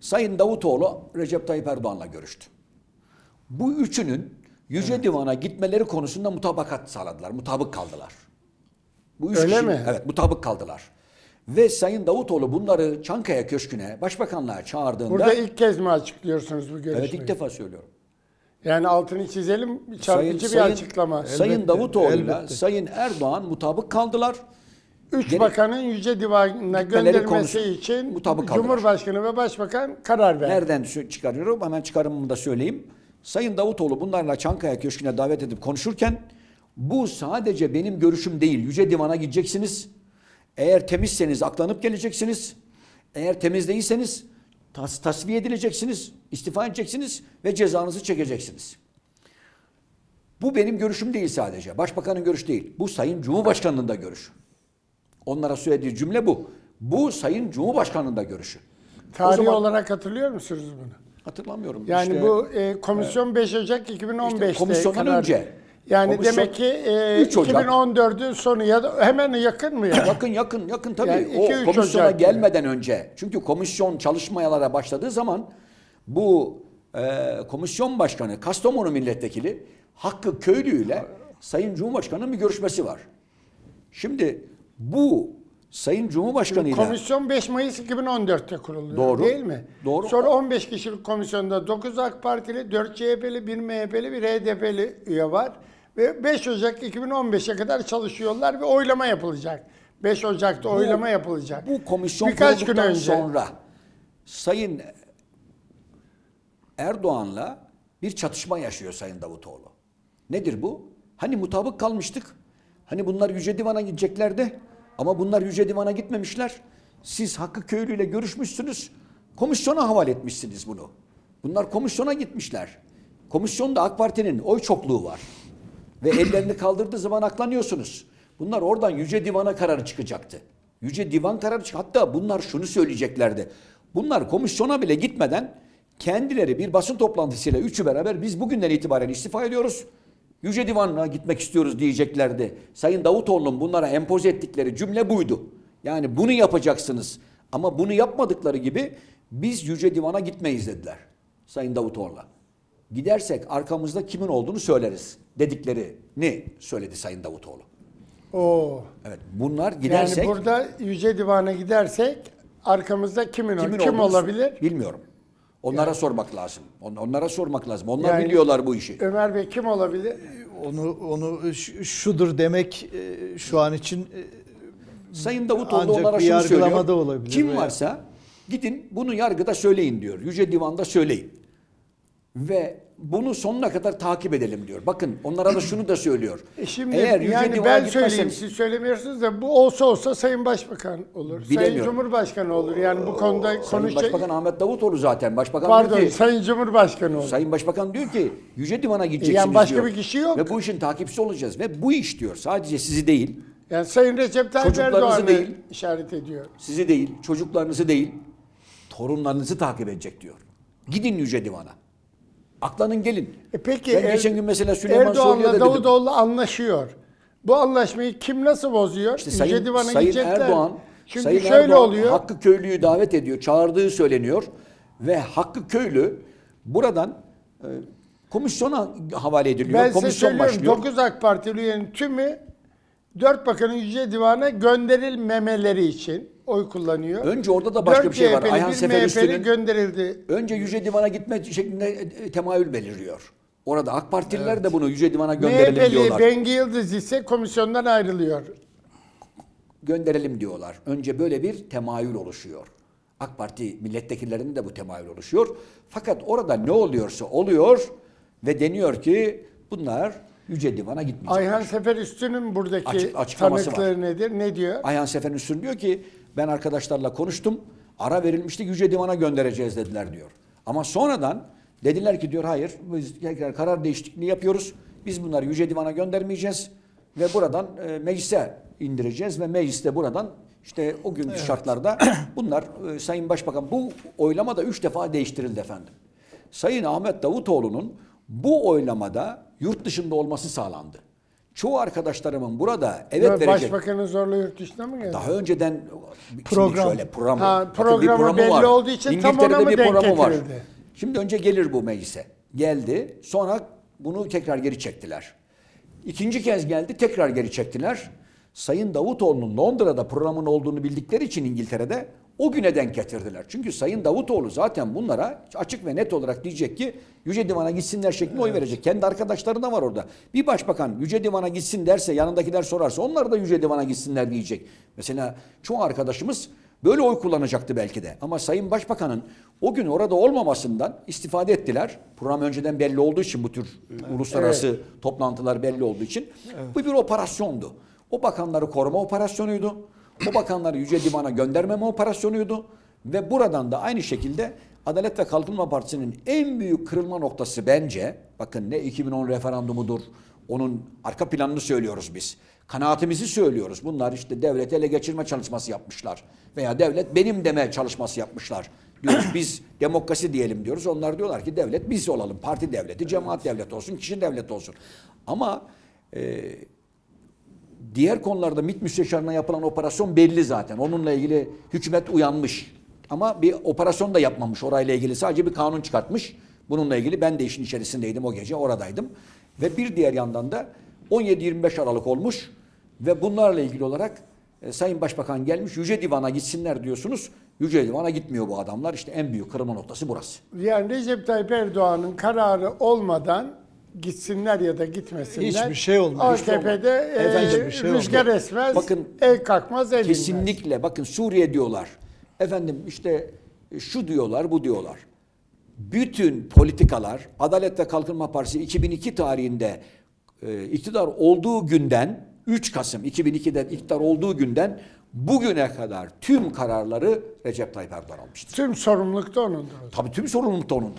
Sayın Davutoğlu Recep Tayyip Erdoğan'la görüştü. Bu üçünün Yüce Divan'a gitmeleri konusunda mutabakat sağladılar, mutabık kaldılar. Bu üç Öyle kişi- mi? Evet, mutabık kaldılar. Ve Sayın Davutoğlu bunları Çankaya Köşkü'ne, Başbakanlığa çağırdığında... Burada ilk kez mi açıklıyorsunuz bu görüşmeyi? evet ilk defa söylüyorum. Yani altını çizelim çarpıcı bir açıklama. Sayın Elbette, Davutoğlu'yla. Sayın Erdoğan mutabık kaldılar. Üç Gene- bakanın Yüce Divanı'na konusu- için mutabık kaldılar. Cumhurbaşkanı ve Başbakan karar verdi. Nereden çıkarıyorum? Hemen çıkarımımı da söyleyeyim. Sayın Davutoğlu bunlarla Çankaya Köşkü'ne davet edip konuşurken bu sadece benim görüşüm değil. Yüce Divan'a gideceksiniz. Eğer temizseniz aklanıp geleceksiniz. Eğer temiz değilseniz tas tasfiye edileceksiniz, istifa edeceksiniz ve cezanızı çekeceksiniz. Bu benim görüşüm değil sadece. Başbakanın görüşü değil. Bu Sayın Cumhurbaşkanı'nın da görüşü. Onlara söylediği cümle bu. Bu Sayın Cumhurbaşkanı'nın da görüşü. O Tarihi zaman- olarak hatırlıyor musunuz bunu? Hatırlamıyorum. Yani İşte- bu e, komisyon 5 Ocak 2015'te İşte komisyondan karar- önce. Yani Komisyon demek ki e, 3 Ocak. 2014'ün sonu ya da hemen yakın mı ya? Yakın yakın yakın tabii. Yani iki, o komisyona Ocak gelmeden önce. Çünkü komisyon çalışmalara başladığı zaman bu e, komisyon başkanı Kastamonu milletvekili Hakkı Köylü ile Sayın Cumhurbaşkanı'nın bir görüşmesi var. Şimdi bu Sayın Cumhurbaşkanı ile Komisyon 5 Mayıs 2014'te kuruluyor Doğru. değil mi? Doğru. Sonra 15 kişilik komisyonda 9 AK Partili, 4 CHP'li, 1 MHP'li, 1 HDP'li üye var. Ve 5 Ocak 2015'e kadar çalışıyorlar ve oylama yapılacak. 5 Ocak'ta oylama yapılacak. Bu komisyon Birkaç gün önce. sonra Sayın Erdoğan'la bir çatışma yaşıyor Sayın Davutoğlu. Nedir bu? Hani mutabık kalmıştık. Hani bunlar Yüce Divan'a gideceklerdi. Ama bunlar Yüce Divan'a gitmemişler. Siz Hakkı Köylü ile görüşmüşsünüz. Komisyona havale etmişsiniz bunu. Bunlar komisyona gitmişler. Komisyonda AK Parti'nin oy çokluğu var. Ve ellerini kaldırdığı zaman aklanıyorsunuz. Bunlar oradan Yüce Divan'a kararı çıkacaktı. Yüce Divan kararı çık. Hatta bunlar şunu söyleyeceklerdi. Bunlar komisyona bile gitmeden kendileri bir basın toplantısıyla üçü beraber biz bugünden itibaren istifa ediyoruz. Yüce Divan'a gitmek istiyoruz diyeceklerdi. Sayın Davutoğlu'nun bunlara empoze ettikleri cümle buydu. Yani bunu yapacaksınız. Ama bunu yapmadıkları gibi biz Yüce Divan'a gitmeyiz dediler. Sayın Davutoğlu'na. Gidersek arkamızda kimin olduğunu söyleriz dediklerini söyledi Sayın Davutoğlu. Oo. Evet bunlar gidersek Yani burada Yüce Divan'a gidersek arkamızda kimin, o? kimin Kim olabilir? Bilmiyorum. Onlara sormak lazım. On- Onlara sormak lazım. Onlar Yani- biliyorlar bu işi. Ömer Bey kim olabilir? Onu onu şudur demek e, şu an için e, Sayın Davutoğlu onlara şunu söylüyor. da olabilir Kim varsa gidin bunu yargıda söyleyin diyor. Yüce Divan'da söyleyin. Ve bunu sonuna kadar takip edelim diyor. Bakın onlara da şunu da söylüyor. E şimdi Eğer Yüce yani ben söyleyeyim gitmezseniz siz söylemiyorsunuz da bu olsa olsa Sayın Başbakan olur. Sayın. Cumhurbaşkanı olur. Yani bu konuda Sayın konuşacak. Başbakan Ahmet Davutoğlu zaten. Başbakan Pardon diyor ki, Sayın Cumhurbaşkanı olur. Sayın Başbakan diyor ki Yüce Divan'a gideceksiniz Yani başka diyor. bir kişi yok. Ve bu işin takipçisi olacağız. Ve bu iş diyor sadece sizi değil, Yani Sayın Recep Tayyip Erdoğan'ı değil. işaret ediyor. sizi değil, çocuklarınızı değil, torunlarınızı takip edecek diyor. Gidin Yüce Divan'a. Aklanın gelin. E peki ben Er- geçen gün mesela Süleyman Erdoğan'la da dedim. Davutoğlu anlaşıyor. Bu anlaşmayı kim nasıl bozuyor? İşte Sayın, Divan'a Sayın gidecekler. Erdoğan, Çünkü Sayın şöyle Erdoğan oluyor. Hakkı Köylü'yü davet ediyor, çağırdığı söyleniyor. Ve Hakkı Köylü buradan e, komisyona havale ediliyor. ben size Komisyon söylüyorum başlıyor. 9 AK Partili üyenin tümü 4 bakanın Yüce Divan'a gönderilmemeleri için oy kullanıyor. Önce orada da başka Dört bir şey var. CHP'li, Ayhan bir Sefer MHP'li Üstü'nün gönderildi. önce Yüce Divan'a gitme şeklinde e, temayül belirliyor. Orada AK Partililer de bunu Yüce Divan'a gönderelim MHP'li diyorlar. Bengi Yıldız ise komisyondan ayrılıyor. Gönderelim diyorlar. Önce böyle bir temayül oluşuyor. AK Parti milletvekillerinde de bu temayül oluşuyor. Fakat orada ne oluyorsa oluyor ve deniyor ki bunlar Yüce Divan'a gitmeyecek. Ayhan Sefer Üstü'nün buradaki Açık- açıklaması tanıkları nedir? Ne diyor? Ayhan Sefer Üstün diyor ki ben arkadaşlarla konuştum. Ara verilmişti Yüce Divan'a göndereceğiz dediler diyor. Ama sonradan dediler ki diyor hayır biz tekrar karar değişikliği yapıyoruz. Biz bunları Yüce Divan'a göndermeyeceğiz ve buradan e, meclise indireceğiz ve mecliste buradan işte o günkü şartlarda bunlar e, Sayın Başbakan bu oylama da üç defa değiştirildi efendim. Sayın Ahmet Davutoğlu'nun bu oylamada yurt dışında olması sağlandı. çoğu arkadaşlarımın burada evet Böyle verecek. Başbakanı zorla yurt dışına mı geldi? Daha önceden Program. şöyle programı, Ha, bakın programı belli olduğu için tam İngiltere'de ona mı bir denk programı var. getirildi? Şimdi önce gelir bu meclise. Geldi. Sonra bunu tekrar geri çektiler. İkinci kez geldi. Tekrar geri çektiler. Sayın Davutoğlu'nun Londra'da programın olduğunu bildikleri için İngiltere'de o güne denk getirdiler. Çünkü Sayın Davutoğlu zaten bunlara açık ve net olarak diyecek ki Yüce Divan'a gitsinler şeklinde oy verecek. Kendi arkadaşları da var orada. Bir başbakan Yüce Divan'a gitsin derse yanındakiler sorarsa onlar da Yüce Divan'a gitsinler diyecek. Mesela çoğu arkadaşımız böyle oy kullanacaktı belki de. Ama Sayın Başbakan'ın o gün orada olmamasından istifade ettiler. Program önceden belli olduğu için bu tür e, uluslararası toplantılar belli olduğu için. Bu bir operasyondu. O bakanları koruma operasyonuydu. O bakanları Yüce Divan'a göndermeme operasyonuydu. Ve buradan da aynı şekilde Adalet ve Kalkınma Partisi'nin en büyük kırılma noktası bence, bakın ne 2010 referandumudur, onun arka planını söylüyoruz biz. Kanaatimizi söylüyoruz. Bunlar işte devleti ele geçirme çalışması yapmışlar. Veya devlet benim deme çalışması yapmışlar. Diyoruz biz demokrasi diyelim diyoruz. Onlar diyorlar ki devlet biz olalım. Parti devleti, cemaat devleti olsun, kişi devleti olsun. Ama e, diğer konularda MİT müsteşarına yapılan operasyon belli zaten. Onunla ilgili hükümet uyanmış. Ama bir operasyon da yapmamış orayla ilgili. Sadece bir kanun çıkartmış. Bununla ilgili ben de işin içerisindeydim o gece oradaydım. Ve bir diğer yandan da 17-25 Aralık olmuş ve bunlarla ilgili olarak e, Sayın Başbakan gelmiş Yüce Divan'a gitsinler diyorsunuz. Yüce Divan'a gitmiyor bu adamlar. İşte en büyük kırılma noktası burası. Yani Recep Tayyip Erdoğan'ın kararı olmadan gitsinler ya da gitmesinler. Hiçbir şey olmuyor. AKP'de e, Efendim, şey rüzgar olmuyor. esmez, Bakın, el kalkmaz, el. Kesinlikle bakın Suriye diyorlar. Efendim işte şu diyorlar bu diyorlar. Bütün politikalar Adalet ve Kalkınma Partisi 2002 tarihinde e, iktidar olduğu günden 3 Kasım 2002'de iktidar olduğu günden bugüne kadar tüm kararları Recep Tayyip Erdoğan almıştır. Tüm sorumluluk da onundur. Tabii tüm sorumluluk da onundur.